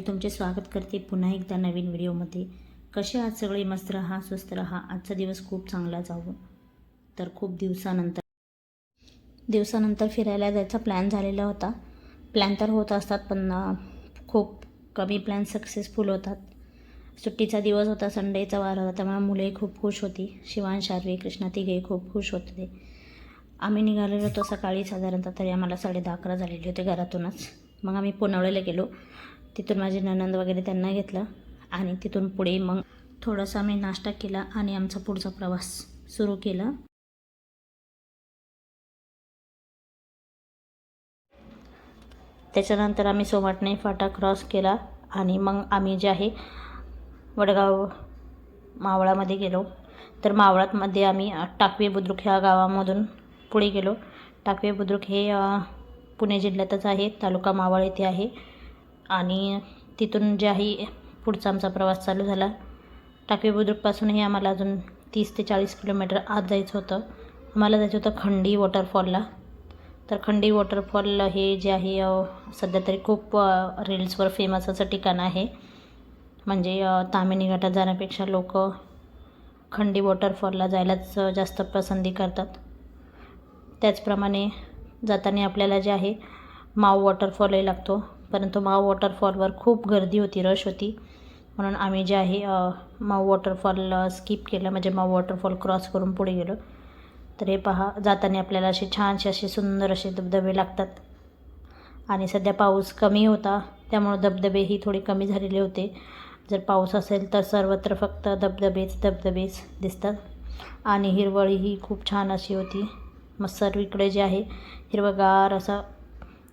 मी तुमचे स्वागत करते पुन्हा एकदा नवीन व्हिडिओमध्ये. कसे आज सगळे? मस्त राहा स्वस्त राहा. आजचा दिवस खूप चांगला जावो. तर खूप दिवसानंतर. दिवसानंतर फिरायला जायचा प्लॅन झालेला होता. प्लॅन तर होत असतात पण खूप कमी प्लॅन सक्सेसफुल होतात. सुट्टीचा दिवस होता संडेचा वार होता त्यामुळे मुले खूप खुश होती. शिवान शार्वी कृष्णा तिघे खूप खुश होते आम्ही निघालेलो होतो सकाळी साधारणतः तरी आम्हाला साडे दहा अकरा झालेले होते घरातूनच. मग आम्ही पुनवळ्याला गेलो. तिथून माझे ननंद वगैरे त्यांना घेतलं आणि तिथून पुढे मग थोडासा आम्ही नाश्ता केला आणि आमचा पुढचा प्रवास सुरू केला. त्याच्यानंतर आम्ही सोमाटणे फाटा क्रॉस केला आणि मग आम्ही जे आहे वडगाव मावळामध्ये गेलो. तर मावळातमध्ये आम्ही टाकवे बुद्रुक ह्या गावामधून पुढे गेलो. टाकवे बुद्रुक हे पुणे जिल्ह्यातच आहे तालुका मावळ येथे आहे. आणि तिथून जे आहे पुढचा आमचा प्रवास चालू झाला. टाकवी बुद्रुकपासून हे आम्हाला अजून तीस ते चाळीस किलोमीटर आत जायचं होतं. आम्हाला जायचं होतं खंडी वॉटरफॉलला. तर खंडी वॉटरफॉल हे जे आहे सध्या तरी खूप रील्सवर फेमस असं ठिकाण आहे. म्हणजे तामिनी घाटात जाण्यापेक्षा लोक खंडी वॉटरफॉलला जायलाच जास्त पसंती करतात. त्याचप्रमाणे जाताना आपल्याला जे आहे माऊ वॉटरफॉलही लागतो. परंतु माऊ वॉटरफॉलवर खूप गर्दी होती रश होती. म्हणून आम्ही जे आहे माऊ वॉटरफॉल स्किप केलं. म्हणजे माऊ वॉटरफॉल क्रॉस करून पुढे गेलो. तर हे पहा जाताना आपल्याला असे छानसे असे सुंदर असे धबधबे लागतात. आणि सध्या पाऊस कमी होता. त्यामुळं धबधबेही थोडे कमी झालेले होते. जर पाऊस असेल तर सर्वत्र फक्त धबधबेच धबधबेच दिसतात. आणि हिरवळीही खूप छान अशी होती. मग सर्वीकडे जे आहे हिरवंगार असं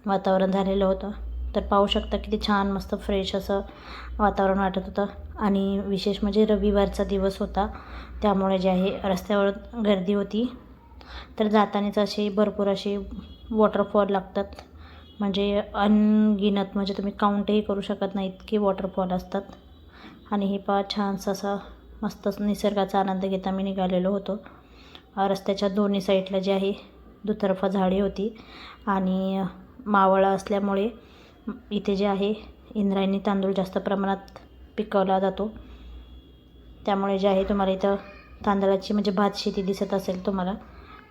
वातावरण झालेलं होतं. तर पाहू शकता किती छान मस्त फ्रेश असं वातावरण वाटत होतं. आणि विशेष म्हणजे रविवारचा दिवस होता. त्यामुळे जे आहे रस्त्यावर गर्दी होती. तर जातानाच असे भरपूर असे वॉटरफॉल लागतात. म्हणजे अनगिनत म्हणजे तुम्ही काउंटही करू शकत नाही इतके वॉटरफॉल असतात. आणि हे पहा छानसं असं मस्त निसर्गाचा आनंद घेता मी निघालेलो होतो. रस्त्याच्या दोन्ही साईडला जे आहे दुतर्फा झाडे होती. आणि मावळा असल्यामुळे इथे जे आहे इंद्रायणी तांदूळ जास्त प्रमाणात पिकवला जातो. त्यामुळे जे आहे तुम्हाला इथं तांदळाची म्हणजे भात शेती दिसत असेल तुम्हाला.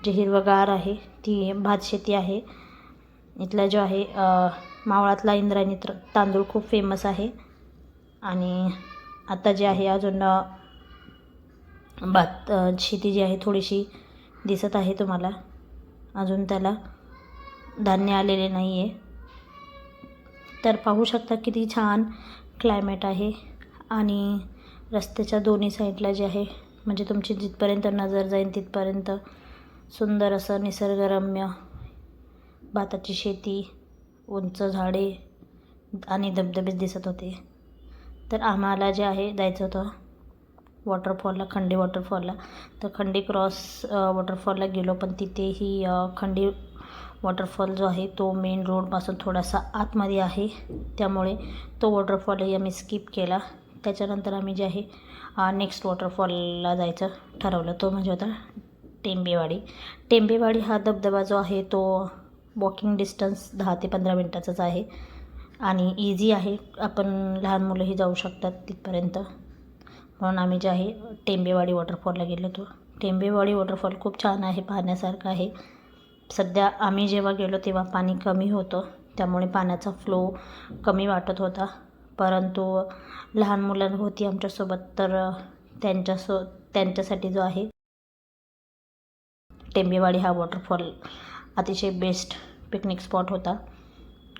जे हिरवगार आहे ती भात शेती आहे. इथला जो आहे मावळातला इंद्रायणी तांदूळ खूप फेमस आहे. आणि आता जे आहे अजून भात शेती जी आहे थोडीशी दिसत आहे तुम्हाला. अजून त्याला धान्य आलेले नाही आहे तर पाहू शकता किती छान क्लायमेट आहे. आणि रस्त्याच्या दोन्ही साईडला जे आहे म्हणजे तुमची जिथपर्यंत नजर जाईल तिथपर्यंत सुंदर असं निसर्गरम्य भाताची शेती उंच झाडे आणि धबधबे दिसत होते. तर आम्हाला जे आहे जायचं होतं वॉटरफॉलला खंडी वॉटरफॉलला तर खंडी क्रॉस वॉटरफॉलला गेलो पण तिथेही खंडी वॉटरफॉल जो आहे तो मेन रोडपासून थोडासा आतमध्ये आहे. त्यामुळे तो वॉटरफॉलही आम्ही स्किप केला. त्याच्यानंतर आम्ही जे आहे नेक्स्ट वॉटरफॉलला जायचं ठरवलं. तो म्हणजे होता टेंबेवाडी. टेंबेवाडी हा धबधबा जो आहे तो वॉकिंग डिस्टन्स दहा ते पंधरा मिनटाचाच आहे. आणि इझी आहे. आपण लहान मुलंही जाऊ शकतात तिथपर्यंत. म्हणून आम्ही जे आहे टेंबेवाडी वॉटरफॉलला गेलो होतो. टेंबेवाडी वॉटरफॉल खूप छान आहे पाहण्यासारखं आहे. सध्या आम्ही जेव्हा गेलो तेव्हा पाणी कमी होतं. त्यामुळे पाण्याचा फ्लो कमी वाटत होता. परंतु लहान मुलं होती आमच्यासोबत तर त्यांच्यासो त्यांच्यासाठी जो आहे टेंबेवाडी हा वॉटरफॉल अतिशय बेस्ट पिकनिक स्पॉट होता.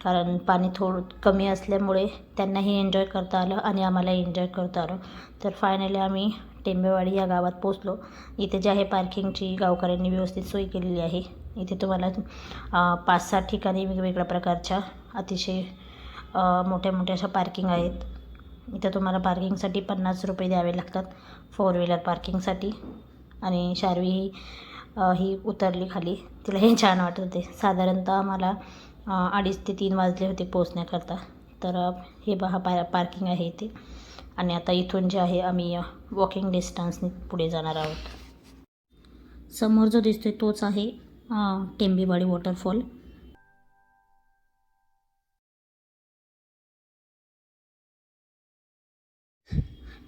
कारण पाणी थोडं कमी असल्यामुळे त्यांनाही एन्जॉय करता आलं आणि आम्हालाही एन्जॉय करता आलं. तर फायनली आम्ही टेंबेवाडी या गावात पोचलो इथे जे आहे पार्किंगची गावकऱ्यांनी व्यवस्थित सोय केलेली आहे. इथे तुम्हाला पाच सात ठिकाणी वेगवेगळ्या प्रकारच्या अतिशय मोठ्या मोठ्या अशा पार्किंग आहेत. इथं तुम्हाला पार्किंगसाठी पन्नास रुपये द्यावे लागतात फोर व्हीलर पार्किंगसाठी. आणि शार्वी ही ही उतरली खाली. तिला हे छान वाटत होते. साधारणतः आम्हाला अडीच ते तीन वाजले होते पोचण्याकरता तर हे पहा पा पार्किंग आहे इथे. आणि आता इथून जे आहे आम्ही वॉकिंग डिस्टन्सने पुढे जाणार आहोत. समोर जो दिसतोय तोच आहे टेंबेवाडी वॉटरफॉल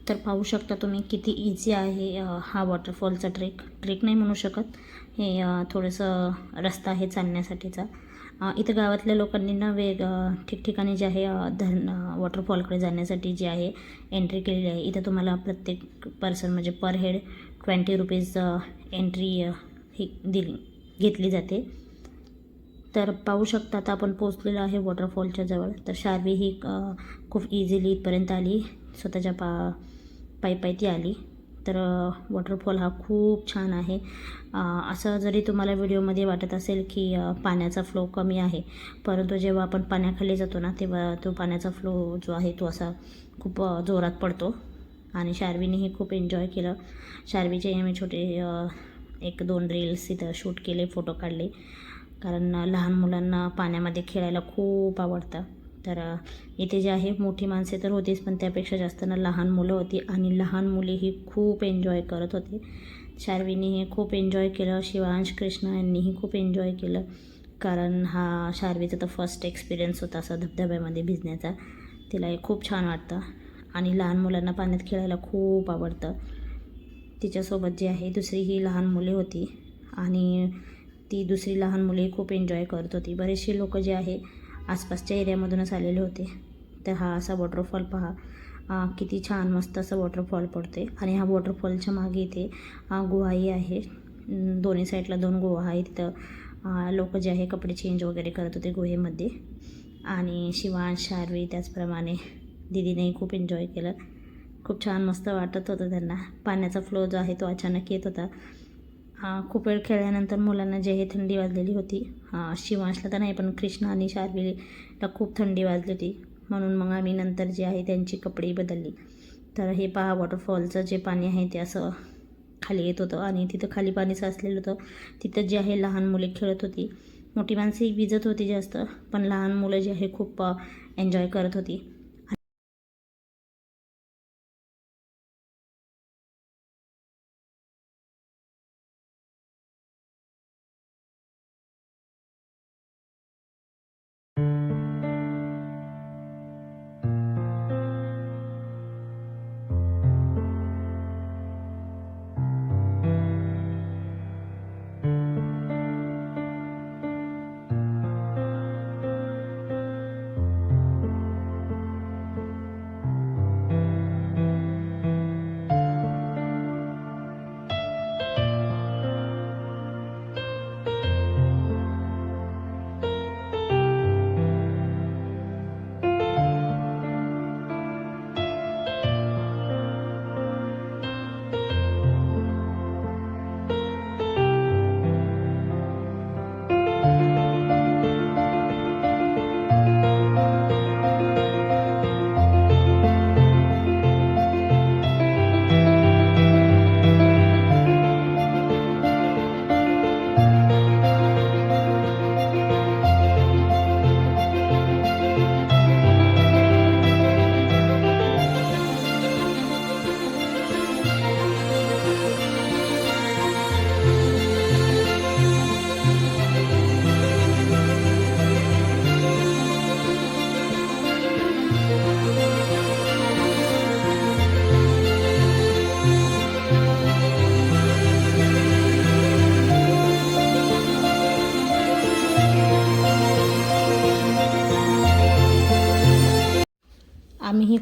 तर पाहू शकता तुम्ही किती इझी आहे हा वॉटरफॉलचा ट्रेक ट्रेक नाही म्हणू शकत. हे थोडंसं रस्ता आहे चालण्यासाठीचा. इथं गावातल्या लोकांनी ना वेग ठिकठिकाणी जे आहे धरण वॉटरफॉलकडे जाण्यासाठी जे आहे एंट्री केलेली आहे. इथं तुम्हाला प्रत्येक पर्सन म्हणजे per head twenty rupees entry ही दिली. घेतली जाते. तर पाहू शकता आता आपण पोचलेलो आहे वॉटरफॉलच्या जवळ. तर शार्वी ही खूप इझिली इथपर्यंत आली. स्वतःच्या पा पायपाय ती आली. तर वॉटरफॉल हा खूप छान आहे. असं जरी तुम्हाला व्हिडिओमध्ये वाटत असेल की पाण्याचा फ्लो कमी आहे परंतु जेव्हा आपण पाण्याखाली जातो ना तेव्हा तो पाण्याचा फ्लो जो आहे तो असा खूप जोरात पडतो. आणि शार्वीनेही खूप एन्जॉय केलं. शार्वीचे आम्ही छोटे एक दोन रील्स इथं शूट केले फोटो काढले. कारण लहान मुलांना पाण्यामध्ये खेळायला खूप आवडतं. तर इथे जे आहे मोठी माणसे तर होतीच पण त्यापेक्षा जास्त ना लहान मुलं होती आणि लहान मुलेही खूप एन्जॉय करत होते. शार्वीनेही खूप एन्जॉय केलं शिवांश कृष्णा यांनीही खूप एन्जॉय केलं. कारण हा शार्वीचा तर फर्स्ट एक्सपिरियन्स होता असा धबधब्यामध्ये भिजण्याचा. तिला हे खूप छान वाटतं. आणि लहान मुलांना पाण्यात खेळायला खूप आवडतं. तिच्यासोबत जी आहे दुसरी ही लहान मुले होती. आणि ती दुसरी लहान मुले खूप एन्जॉय करत होती. बरेचसे लोक जे आहे आसपासच्या एरियामधूनच आलेले होते. तर हा असा वॉटरफॉल पहा. किती छान मस्त असं वॉटरफॉल पडते आणि हा वॉटरफॉलच्या मागे इथे गुहाही आहे. दोन्ही साईडला दोन गुहा आहे तिथं लोक जे आहे कपडे चेंज वगैरे करत होते गुहेमध्ये. आणि शिवान शार्वी त्याचप्रमाणे दिदीनेही खूप एन्जॉय केलं. खूप छान मस्त वाटत होतं त्यांना. पाण्याचा फ्लो जो आहे तो अचानक येत होता. हा, खूप वेळ खेळल्यानंतर मुलांना जे हे थंडी वाजलेली होती. हा, शिवांशला तर नाही पण कृष्णा आणि शार्वीला खूप थंडी वाजली होती. म्हणून मग आम्ही नंतर जे आहे त्यांची कपडे बदलली. तर हे पहा वॉटरफॉलचं जे पाणी आहे ते असं खाली येत होतं आणि तिथं खाली पाणी साचलेलं होतं. तिथं जे आहे लहान मुले खेळत होती. मोठी माणसे भिजत होती जास्त पण लहान मुलं जी आहे खूप एन्जॉय करत होती.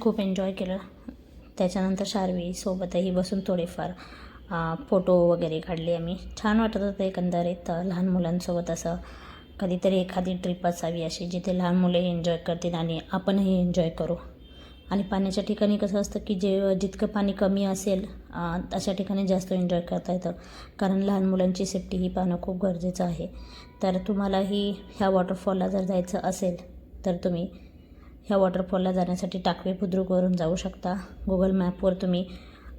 खूप एन्जॉय केलं. त्याच्यानंतर शार्वीसोबतही बसून थोडेफार फोटो वगैरे काढले आम्ही. छान वाटत होतं एकंदरीत लहान मुलांसोबत असं कधीतरी एखादी ट्रिप असावी अशी जिथे लहान मुले एन्जॉय करतील आणि आपणही एन्जॉय करू. आणि पाण्याच्या ठिकाणी कसं असतं की जे जितकं पाणी कमी असेल अशा ठिकाणी जास्त एन्जॉय करता येतं. कारण लहान मुलांची सेफ्टी ही पाहणं खूप गरजेचं आहे. तर तुम्हालाही ह्या वॉटरफॉलला जर जायचं असेल तर तुम्ही ह्या वॉटरफॉलला जाण्यासाठी टाकवे बुद्रुकवरून जाऊ शकता. गुगल मॅपवर तुम्ही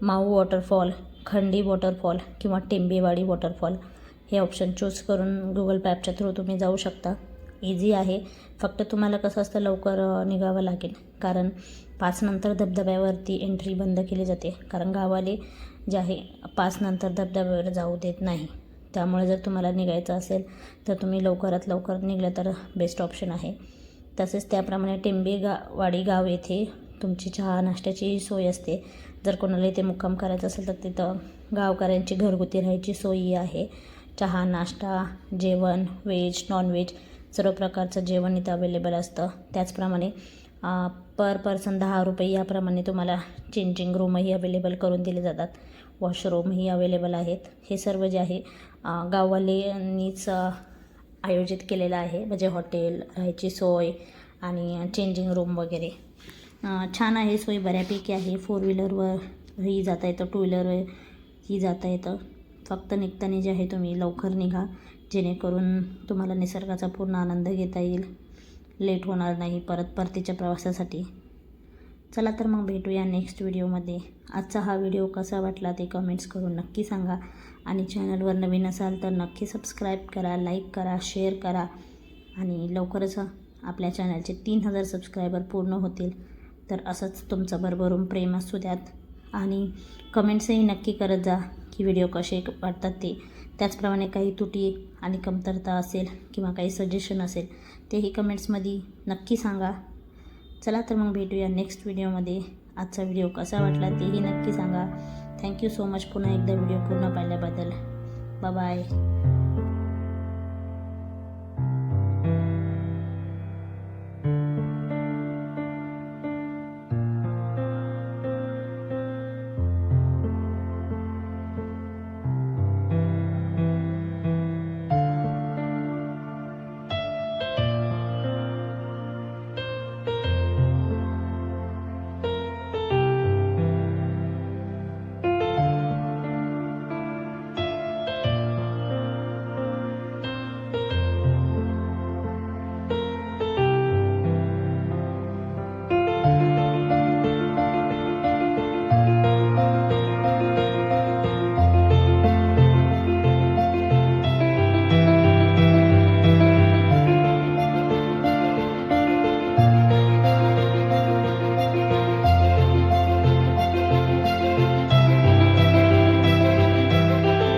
माऊ वॉटरफॉल खंडी वॉटरफॉल किंवा टेंबेवाडी वॉटरफॉल हे ऑप्शन चूज करून गुगल मॅपच्या थ्रू तुम्ही जाऊ शकता. इझी आहे. फक्त तुम्हाला कसं असतं लवकर निघावं लागेल. कारण पाच नंतर धबधब्यावरती एंट्री बंद केली जाते. कारण गावाले जे आहे पाच नंतर धबधब्यावर जाऊ देत नाही. त्यामुळे जर तुम्हाला निघायचं असेल तर तुम्ही लवकरात लवकर निघलं तर बेस्ट ऑप्शन आहे. तसेच त्याप्रमाणे टेंबे गा वाडी गाव येथे तुमची चहा नाश्त्याची सोय असते. जर कोणाला इथे मुक्काम करायचा असेल तर तिथं गावकऱ्यांची घरगुती राहायची सोयी आहे. चहा नाश्ता जेवण व्हेज नॉनव्हेज सर्व प्रकारचं जेवण इथं अवेलेबल असतं. त्याचप्रमाणे पर पर्सन दहा रुपये याप्रमाणे तुम्हाला चेंजिंग रूमही अवेलेबल करून दिले जातात. वॉशरूमही अवेलेबल आहेत. हे सर्व जे आहे गाववाल्यांनीच आयोजित केलेलं आहे. म्हणजे हॉटेल राहायची सोय आणि चेंजिंग रूम वगैरे. छान आहे सोय बऱ्यापैकी आहे. फोर व्हीलरवरही जाता येतं टू व्हीलरवरही जाता येतं. फक्त निघताना जे आहे तुम्ही लवकर निघा. जेणेकरून तुम्हाला निसर्गाचा पूर्ण आनंद घेता येईल. लेट होणार नाही परत परतीच्या प्रवासासाठी. चला तर मग भेटूया नेक्स्ट व्हिडिओमध्ये आजचा हा व्हिडिओ कसा वाटला ते कमेंट्स करून नक्की सांगा. आणि चॅनलवर नवीन असाल तर नक्की सबस्क्राईब करा लाईक करा शेअर करा. आणि लवकरच आपल्या चॅनलचे तीन हजार सबस्क्रायबर पूर्ण होतील. तर असंच तुमचं भरभरून प्रेम असू द्यात. आणि कमेंट्सही नक्की करत जा की व्हिडिओ कसे वाटतात ते. त्याचप्रमाणे काही त्रुटी आणि कमतरता असेल किंवा काही सजेशन असेल तेही कमेंट्समध्ये नक्की सांगा. चला तर मग भेटूया नेक्स्ट व्हिडिओमध्ये आजचा व्हिडिओ कसा वाटला तेही नक्की सांगा. थँक्यू सो मच पुन्हा एकदा व्हिडिओ पूर्ण पाहिल्याबद्दल. बाय